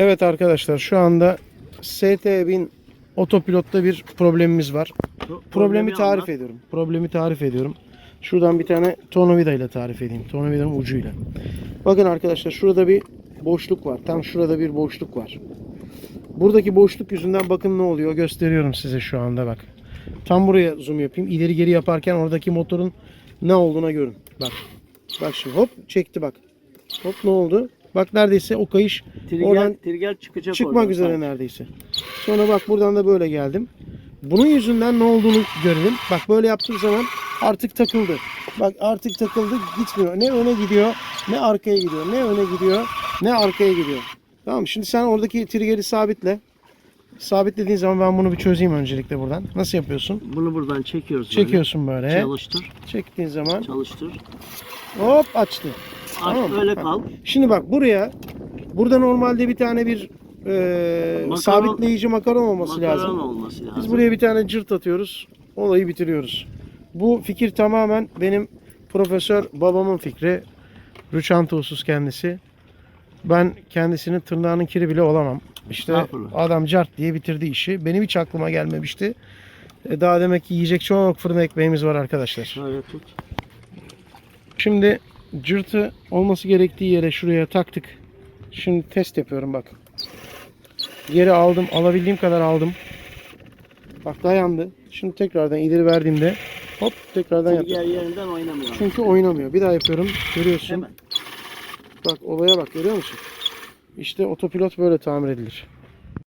Evet arkadaşlar şu anda ST1000 otopilotta bir problemimiz var. Problemi tarif anlat. ediyorum. Problemi tarif ediyorum. Şuradan bir tane tornavida ile tarif edeyim. Tornavidanın ucuyla. Bakın arkadaşlar şurada bir boşluk var. Tam şurada bir boşluk var. Buradaki boşluk yüzünden bakın ne oluyor. Gösteriyorum size şu anda bak. Tam buraya zoom yapayım. İleri geri yaparken oradaki motorun ne olduğuna görün. Bak. Bak şimdi hop çekti bak. Hop ne oldu? Bak neredeyse o kayış Trigger, oradan trigger çıkacak çıkmak oradan üzere sanki. neredeyse. Sonra bak buradan da böyle geldim. Bunun yüzünden ne olduğunu görelim. Bak böyle yaptığım zaman artık takıldı. Bak artık takıldı gitmiyor. Ne öne gidiyor ne arkaya gidiyor. Ne öne gidiyor ne arkaya gidiyor. Tamam şimdi sen oradaki trigger'i sabitle. Sabitlediğin zaman ben bunu bir çözeyim öncelikle buradan. Nasıl yapıyorsun? Bunu buradan çekiyoruz. böyle. Çekiyorsun böyle. Çalıştır. Çektiğin zaman Çalıştır. hop açtı. Aç Tamam. öyle kal. Şimdi bak buraya burada normalde bir tane bir e, Makaron- sabitleyici makaron olması Makaron lazım. olması lazım. Biz buraya bir tane cırt atıyoruz. Olayı bitiriyoruz. Bu fikir tamamen benim profesör babamın fikri. Rüçhantosuz kendisi. Ben kendisinin tırnağının kiri bile olamam. İşte adam cart diye bitirdi işi. Benim hiç aklıma gelmemişti. E, Daha demek ki yiyecek çok fırın ekmeğimiz var arkadaşlar. Şimdi cırtı olması gerektiği yere şuraya taktık. Şimdi test yapıyorum bak. Geri aldım. Alabildiğim kadar aldım. Bak dayandı. Şimdi tekrardan ileri verdiğimde hop tekrardan yaptım. Trigger yerinden oynamıyor. Çünkü oynamıyor. Bir daha yapıyorum. Görüyorsun. Hemen. Bak olaya bak görüyor musun? İşte otopilot böyle tamir edilir.